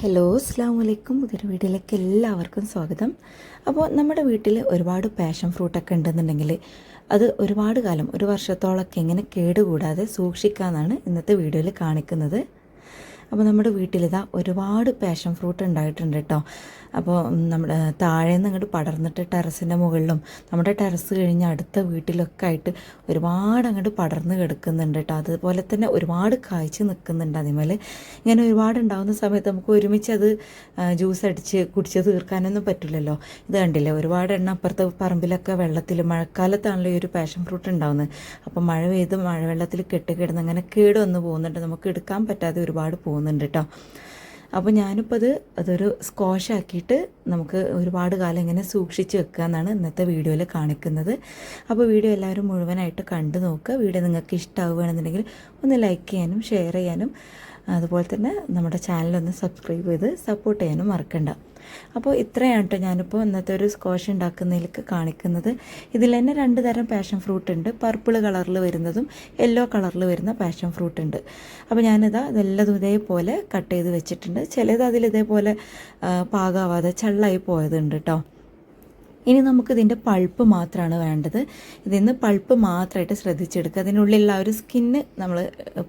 Hello അസ്സാം വലൈക്കും പുതിയൊരു വീട്ടിലേക്ക് എല്ലാവർക്കും സ്വാഗതം. അപ്പോൾ നമ്മുടെ വീട്ടിൽ ഒരുപാട് പാഷൻ ഫ്രൂട്ടൊക്കെ ഉണ്ടെന്നുണ്ടെങ്കിൽ അത് ഒരുപാട് കാലം ഒരു വർഷത്തോളമൊക്കെ എങ്ങനെ കേടുകൂടാതെ സൂക്ഷിക്കാമെന്നാണ് ഇന്നത്തെ വീഡിയോയിൽ കാണിക്കുന്നത്. അപ്പോൾ നമ്മുടെ വീട്ടിലിതാ ഒരുപാട് പാഷൻ ഫ്രൂട്ട് ഉണ്ടായിട്ടുണ്ട് കേട്ടോ. അപ്പോൾ നമ്മുടെ താഴെ നിന്ന് ഇങ്ങോട്ട് പടർന്നിട്ട് ടെറസിന്റെ മുകളിലും നമ്മുടെ ടെറസ് കഴിഞ്ഞ് അടുത്ത വീട്ടിലൊക്കെ ആയിട്ട് ഒരുപാട് അങ്ങോട്ട് പടർന്ന് കിടക്കുന്നുണ്ട് കേട്ടോ അതുപോലെ തന്നെ ഒരുപാട് കായ്ച്ച് നിൽക്കുന്നുണ്ട് അതിമേൽ ഇങ്ങനെ ഒരുപാട് ഉണ്ടാകുന്ന സമയത്ത് നമുക്ക് ഒരുമിച്ച് അത് ജ്യൂസ് അടിച്ച് കുടിച്ച് തീർക്കാനൊന്നും പറ്റില്ലല്ലോ. ഇത് കണ്ടില്ലേ? ഒരുപാട് എണ്ണ അപ്പുറത്തെ പറമ്പിലൊക്കെ വെള്ളത്തിൽ മഴക്കാലത്താണല്ലോ ഈ ഒരു പാഷൻ ഫ്രൂട്ട് ഉണ്ടാകുന്നത് അപ്പോൾ മഴ പെയ്ത് മഴവെള്ളത്തിൽ കെട്ടിക്കിടന്ന് അങ്ങനെ കേട് വന്ന് പോകുന്നുണ്ട്. നമുക്ക് എടുക്കാൻ പറ്റാതെ ഒരുപാട് പോകുന്നുണ്ട് കേട്ടോ അപ്പോൾ ഞാനിപ്പോൾ അത് അതൊരു സ്കോഷാക്കിയിട്ട് നമുക്ക് ഒരുപാട് കാലം ഇങ്ങനെ സൂക്ഷിച്ച് വെക്കുക എന്നാണ് ഇന്നത്തെ വീഡിയോയിൽ കാണിക്കുന്നത്. അപ്പോൾ വീഡിയോ എല്ലാവരും മുഴുവനായിട്ട് കണ്ടു നോക്കുക. വീഡിയോ നിങ്ങൾക്ക് ഇഷ്ടമാവുകയാണെന്നുണ്ടെങ്കിൽ ഒന്ന് ലൈക്ക് ചെയ്യാനും ഷെയർ ചെയ്യാനും അതുപോലെ തന്നെ നമ്മുടെ ചാനലൊന്ന് സബ്സ്ക്രൈബ് ചെയ്ത് സപ്പോർട്ട് ചെയ്യാനും മറക്കണ്ട. അപ്പോൾ ഇത്രയാണ് കേട്ടോ ഞാനിപ്പോൾ ഇന്നത്തെ ഒരു സ്കോഷ് ഉണ്ടാക്കുന്നതിലേക്ക് കാണിക്കുന്നത്. ഇതിൽ തന്നെ രണ്ട് തരം പാഷൻ ഫ്രൂട്ട് ഉണ്ട്. പർപ്പിൾ കളറിൽ വരുന്നതും യെല്ലോ കളറിൽ വരുന്ന പാഷൻ ഫ്രൂട്ട് ഉണ്ട്. അപ്പോൾ ഞാനിതാ ഇതെല്ലാം ഇതേപോലെ കട്ട് ചെയ്ത് വെച്ചിട്ടുണ്ട്. ചിലത് അതിൽ ഇതേപോലെ പാകാവാതെ ചള്ളായി പോയതുണ്ട് കേട്ടോ ഇനി നമുക്ക് ഇതിന്റെ പൾപ്പ് മാത്രമാണ് വേണ്ടത്. ഇതിൽ നിന്ന് പൾപ്പ് മാത്രമായിട്ട് ശ്രദ്ധിച്ചെടുക്കുക. അതിനുള്ളിലുള്ള ആ ഒരു സ്കിന്ന് നമ്മൾ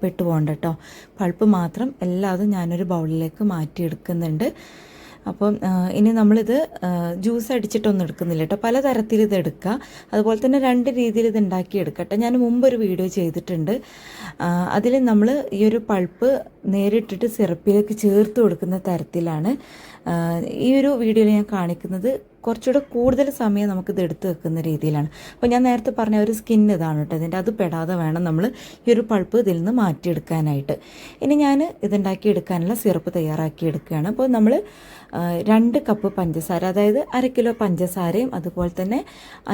പെട്ടു പോകണ്ട കേട്ടോ പൾപ്പ് മാത്രം എല്ലാതും ഞാനൊരു ബൗളിലേക്ക് മാറ്റിയെടുക്കുന്നുണ്ട്. അപ്പം ഇനി നമ്മളിത് ജ്യൂസ് അടിച്ചിട്ടൊന്നും എടുക്കുന്നില്ല കേട്ടോ പലതരത്തിൽ ഇത് എടുക്കുക അതുപോലെ തന്നെ രണ്ട് രീതിയിൽ ഇത് ഉണ്ടാക്കി എടുക്കട്ടെ ഞാൻ മുമ്പ് ഒരു വീഡിയോ ചെയ്തിട്ടുണ്ട്. അതിൽ നമ്മൾ ഈ ഒരു പൾപ്പ് നേരിട്ടിട്ട് സിറപ്പിലേക്ക് ചേർത്ത് കൊടുക്കുന്ന തരത്തിലാണ് ഈ ഒരു വീഡിയോയിൽ ഞാൻ കാണിക്കുന്നത്. കുറച്ചുകൂടെ കൂടുതൽ സമയം നമുക്കിത് എടുത്ത് വെക്കുന്ന രീതിയിലാണ്. അപ്പോൾ ഞാൻ നേരത്തെ പറഞ്ഞ ഒരു സ്കിൻ ഇതാണ് കേട്ടോ ഇതിന്റെ. അത് പെടാതെ വേണം നമ്മൾ ഈ ഒരു പൾപ്പ് ഇതിൽ നിന്ന് മാറ്റിയെടുക്കാനായിട്ട്. ഇനി ഞാൻ ഇതുണ്ടാക്കി എടുക്കാനുള്ള സിറപ്പ് തയ്യാറാക്കി എടുക്കുകയാണ് അപ്പോൾ നമ്മൾ രണ്ട് കപ്പ് പഞ്ചസാര അതായത് അര കിലോ പഞ്ചസാരയും അതുപോലെ തന്നെ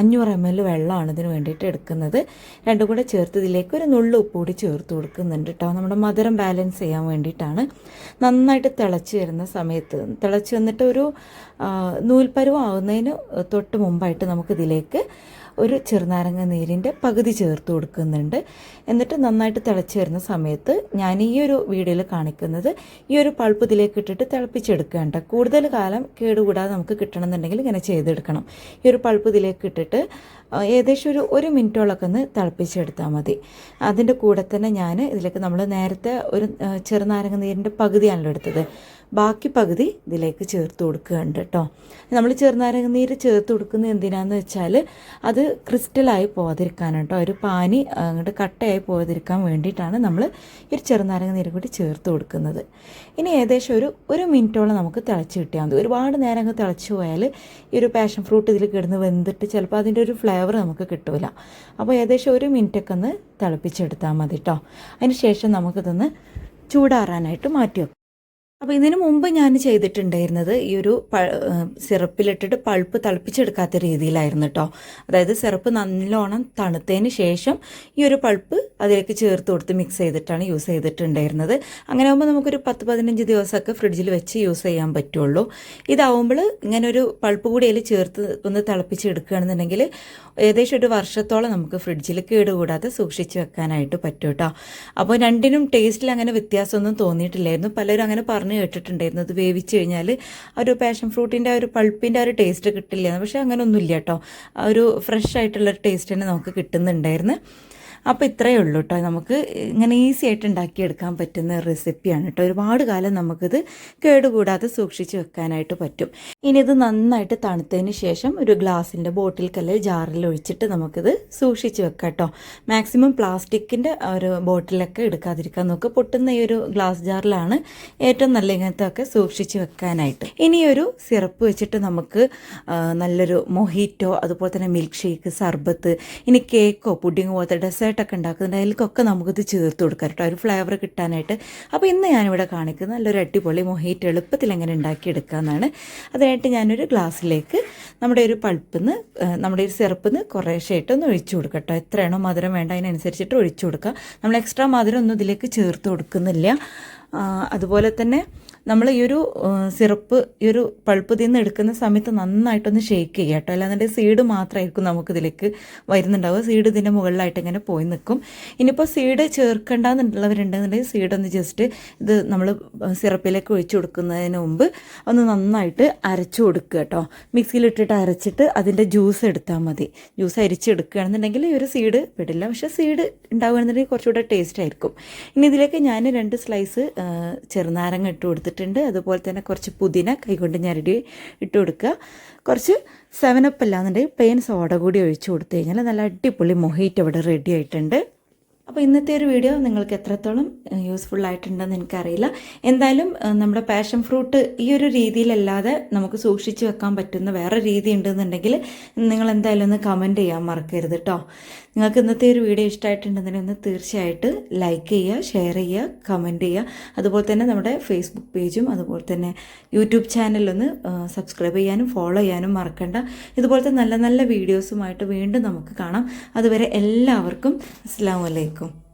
അഞ്ഞൂറ് എം എൽ വെള്ളമാണ് ഇതിന് വേണ്ടിയിട്ട് എടുക്കുന്നത്. രണ്ടും കൂടെ ചേർത്ത് ഇതിലേക്ക് ഒരു നുള്ളു ഉപ്പ് കൂടി ചേർത്ത് കൊടുക്കുന്നുണ്ട് കേട്ടോ. നമ്മുടെ മധുരം ബാലൻസ് ചെയ്യാൻ വേണ്ടിയിട്ടാണ്. നന്നായിട്ട് തിളച്ച് വരുന്ന സമയത്ത് തിളച്ച് വന്നിട്ട് ഒരു നൂൽപ്പരുവം ആവുന്നതിന് തൊട്ട് മുമ്പായിട്ട് നമുക്കിതിലേക്ക് ഒരു ചെറുനാരങ്ങ നീരിന്റെ പകുതി ചേർത്ത് കൊടുക്കുന്നുണ്ട്. എന്നിട്ട് നന്നായിട്ട് തിളച്ച് വരുന്ന സമയത്ത് ഞാൻ ഈ ഒരു വീഡിയോയിൽ കാണിക്കുന്നത് ഈ ഒരു പൾപ്പ് ഇതിലേക്ക് ഇട്ടിട്ട് തിളപ്പിച്ചെടുക്കേണ്ട കൂടുതൽ കാലം കേടുകൂടാതെ നമുക്ക് കിട്ടണമെന്നുണ്ടെങ്കിൽ ഇങ്ങനെ ചെയ്തെടുക്കണം. ഈ ഒരു പൾപ്പ് ഇതിലേക്ക് ഇട്ടിട്ട് ഏകദേശം ഒരു ഒരു മിനിറ്റോളൊക്കെ ഒന്ന് തിളപ്പിച്ചെടുത്താൽ മതി. അതിന്റെ കൂടെ തന്നെ ഞാൻ ഇതിലേക്ക് നമ്മൾ നേരത്തെ ഒരു ചെറുനാരങ്ങ നീരിന്റെ പകുതിയാണല്ലോ എടുത്തത്. ബാക്കി പകുതി ഇതിലേക്ക് ചേർത്ത് കൊടുക്കുകയുണ്ട് കേട്ടോ. നമ്മൾ ചെറുനാരങ്ങ നീര് ചേർത്ത് കൊടുക്കുന്നത് എന്തിനാന്ന് വെച്ചാൽ അത് ക്രിസ്റ്റലായി പോകാതിരിക്കാനാണ് കേട്ടോ. ഒരു പാനി അങ്ങോട്ട് കട്ടയായി പോകാതിരിക്കാൻ വേണ്ടിയിട്ടാണ് നമ്മൾ ഈ ഒരു ചെറുനാരങ്ങ നീര് കൂടി ചേർത്ത് കൊടുക്കുന്നത്. ഇനി ഏകദേശം ഒരു ഒരു മിനിറ്റോളം നമുക്ക് തിളച്ച് കിട്ടിയാൽ മതി. ഒരുപാട് നേരം അങ്ങ് തിളച്ച് പോയാൽ ഈ ഒരു പാഷൻ ഫ്രൂട്ട് ഇതിൽ കിടന്ന് വെന്തിട്ട് ചിലപ്പോൾ അതിന്റെ ഒരു ഫ്ലേവർ നമുക്ക് കിട്ടില്ല അപ്പോൾ ഏകദേശം ഒരു മിനിറ്റൊക്കെ ഒന്ന് തിളപ്പിച്ചെടുത്താൽ മതി കേട്ടോ. അതിന് ശേഷം നമുക്കിതൊന്ന് ചൂടാറാനായിട്ട് മാറ്റി വെക്കാം അപ്പോൾ ഇതിനു മുമ്പ് ഞാൻ ചെയ്തിട്ടുണ്ടായിരുന്നത് ഈ ഒരു സിറപ്പിലിട്ടിട്ട് പൾപ്പ് തിളപ്പിച്ചെടുക്കാത്ത രീതിയിലായിരുന്നു കേട്ടോ അതായത് സിറപ്പ് നല്ലോണം തണുത്തതിന് ശേഷം ഈ ഒരു പൾപ്പ് അതിലേക്ക് ചേർത്ത് കൊടുത്ത് മിക്സ് ചെയ്തിട്ടാണ് യൂസ് ചെയ്തിട്ടുണ്ടായിരുന്നത്. അങ്ങനെ ആകുമ്പോൾ നമുക്കൊരു പത്ത് പതിനഞ്ച് ദിവസമൊക്കെ ഫ്രിഡ്ജിൽ വെച്ച് യൂസ് ചെയ്യാൻ പറ്റുള്ളൂ. ഇതാവുമ്പോൾ ഇങ്ങനെ ഒരു പൾപ്പ് കൂടി അതിൽ ചേർത്ത് ഒന്ന് തിളപ്പിച്ചെടുക്കുകയാണെന്നുണ്ടെങ്കിൽ ഏകദേശം ഒരു വർഷത്തോളം നമുക്ക് ഫ്രിഡ്ജിൽ കേടുകൂടാതെ സൂക്ഷിച്ച് വെക്കാനായിട്ട് പറ്റും കേട്ടോ അപ്പോൾ രണ്ടിനും ടേസ്റ്റിൽ അങ്ങനെ വ്യത്യാസമൊന്നും തോന്നിയിട്ടില്ലായിരുന്നു. പലരും അങ്ങനെ പറഞ്ഞു കേട്ടിട്ടുണ്ടായിരുന്നു. അത് വേവിച്ച് കഴിഞ്ഞാൽ ഒരു പാഷൻ ഫ്രൂട്ടിന്റെ ഒരു പൾപ്പിന്റെ ആ ഒരു ടേസ്റ്റ് കിട്ടില്ല പക്ഷേ അങ്ങനെ ഒന്നുമില്ല കേട്ടോ. ആ ഒരു ഫ്രഷ് ആയിട്ടുള്ള ടേസ്റ്റ് തന്നെ നമുക്ക് കിട്ടുന്നുണ്ടായിരുന്നു. അപ്പോൾ ഇത്രയേ ഉള്ളൂ കേട്ടോ നമുക്ക് ഇങ്ങനെ ഈസി ആയിട്ട് ഉണ്ടാക്കിയെടുക്കാൻ പറ്റുന്ന റെസിപ്പിയാണ് കേട്ടോ ഒരുപാട് കാലം നമുക്കിത് കേടുകൂടാതെ സൂക്ഷിച്ച് വെക്കാനായിട്ട് പറ്റും. ഇനി ഇത് നന്നായിട്ട് തണുത്തതിന് ശേഷം ഒരു ഗ്ലാസിന്റെ ബോട്ടിൽ കല്ലിൽ ജാറിൽ ഒഴിച്ചിട്ട് നമുക്കിത് സൂക്ഷിച്ച് വെക്കാം കേട്ടോ മാക്സിമം പ്ലാസ്റ്റിക്കിന്റെ ഒരു ബോട്ടിലൊക്കെ എടുക്കാതിരിക്കാൻ നോക്കുക പൊട്ടുന്ന ഈ ഒരു ഗ്ലാസ് ജാറിലാണ് ഏറ്റവും നല്ല ഇങ്ങനത്തെ ഒക്കെ സൂക്ഷിച്ച് വെക്കാനായിട്ട്. ഇനി ഒരു സിറപ്പ് വെച്ചിട്ട് നമുക്ക് നല്ലൊരു മൊഹീറ്റോ അതുപോലെ തന്നെ മിൽക്ക് ഷേക്ക് സർബത്ത് ഇനി കേക്കോ പുഡിങ് പോലത്തെ ഡെസേർട്ടൊക്കെ ഉണ്ടാക്കുന്നുണ്ട് അതിലേക്കൊക്കെ നമുക്കിത് ചേർത്ത് കൊടുക്കാം കേട്ടോ. ഒരു ഫ്ലേവർ കിട്ടാനായിട്ട്. അപ്പോൾ ഇന്ന് ഞാനിവിടെ കാണിക്കുന്ന നല്ലൊരു അടിപൊളി മൊഹീറ്റ് എളുപ്പത്തിൽ എങ്ങനെ ഉണ്ടാക്കിയെടുക്കാമെന്നാണ് അതിനായിട്ട് ഞാനൊരു ഗ്ലാസ്സിലേക്ക് നമ്മുടെ ഒരു പൾപ്പിന്ന് നമ്മുടെ ഒരു സിറപ്പിന്ന് കുറേശ്ശായിട്ട് ഒന്ന് ഒഴിച്ചു കൊടുക്കാം കേട്ടോ. എത്രയാണോ മധുരം വേണ്ട അതിനനുസരിച്ചിട്ട് ഒഴിച്ചു കൊടുക്കുക നമ്മൾ എക്സ്ട്രാ മധുരം ഒന്നും ഇതിലേക്ക് ചേർത്ത് കൊടുക്കുന്നില്ല. അതുപോലെ തന്നെ നമ്മൾ ഈ ഒരു സിറപ്പ് ഈ ഒരു പൾപ്പ് നിന്ന് എടുക്കുന്ന സമയത്ത് നന്നായിട്ടൊന്ന് ഷേക്ക് ചെയ്യുക കേട്ടോ. അല്ലാതെ സീഡ് മാത്രമായിരിക്കും നമുക്ക് ഇതിലേക്ക് വരുന്നുണ്ടാവുക. സീഡ് ഇതിന്റെ മുകളിലായിട്ട് ഇങ്ങനെ പോയി നിൽക്കും. ഇനിയിപ്പോൾ സീഡ് ചേർക്കേണ്ടെന്നുള്ളവരുണ്ടെന്നുണ്ടെങ്കിൽ സീഡ് ഒന്ന് ജസ്റ്റ് ഇത് നമ്മൾ സിറപ്പിലേക്ക് ഒഴിച്ചു കൊടുക്കുന്നതിന് മുമ്പ് ഒന്ന് നന്നായിട്ട് അരച്ചു കൊടുക്കുക കേട്ടോ. മിക്സിയിലിട്ടിട്ട് അരച്ചിട്ട് അതിന്റെ ജ്യൂസ് എടുത്താൽ മതി. ജ്യൂസ് അരിച്ചെടുക്കുകയാണെന്നുണ്ടെങ്കിൽ ഈ ഒരു സീഡ് വിടില്ല. പക്ഷേ സീഡ് ഉണ്ടാവുകയാണെന്നുണ്ടെങ്കിൽ കുറച്ചുകൂടെ ടേസ്റ്റ് ആയിരിക്കും. ഇനി ഇതിലേക്ക് ഞാൻ രണ്ട് സ്ലൈസ് ചെറുനാരങ്ങ ഇട്ട് കൊടുത്തിട്ടുണ്ട് അതുപോലെ തന്നെ കുറച്ച് പുതിന കൈകൊണ്ട് ഞരടി ഇട്ട് കൊടുക്കുക. കുറച്ച് സെവനപ്പ് അല്ലാന്നുണ്ടെങ്കിൽ പ്ലെയിൻ സോഡ കൂടി ഒഴിച്ച് കൊടുത്തു കഴിഞ്ഞാൽ നല്ല അടിപൊളി മൊഹീറ്റ് അവിടെ റെഡി ആയിട്ടുണ്ട്. അപ്പോൾ ഇന്നത്തെ ഒരു വീഡിയോ നിങ്ങൾക്ക് എത്രത്തോളം യൂസ്ഫുൾ ആയിട്ടുണ്ടെന്ന് എനിക്കറിയില്ല. എന്തായാലും നമ്മുടെ പാഷൻ ഫ്രൂട്ട് ഈ ഒരു രീതിയിലല്ലാതെ നമുക്ക് സൂക്ഷിച്ചു വെക്കാൻ പറ്റുന്ന വേറെ രീതി ഉണ്ടെന്നുണ്ടെങ്കിൽ നിങ്ങൾ എന്തായാലും ഒന്ന് കമന്റ് ചെയ്യാൻ മറക്കരുത് കേട്ടോ നിങ്ങൾക്ക് ഇന്നത്തെ ഒരു വീഡിയോ ഇഷ്ടമായിട്ടുണ്ടെന്നുണ്ടെങ്കിൽ ഒന്ന് തീർച്ചയായിട്ട് ലൈക്ക് ചെയ്യുക ഷെയർ ചെയ്യുക കമന്റ് ചെയ്യുക. അതുപോലെ തന്നെ നമ്മുടെ ഫേസ്ബുക്ക് പേജും അതുപോലെ തന്നെ യൂട്യൂബ് ചാനലൊന്ന് സബ്സ്ക്രൈബ് ചെയ്യാനും ഫോളോ ചെയ്യാനും മറക്കണ്ട. ഇതുപോലത്തെ നല്ല നല്ല വീഡിയോസുമായിട്ട് വീണ്ടും നമുക്ക് കാണാം. അതുവരെ എല്ലാവർക്കും അസ്സാം വലൈക്കും alaikum.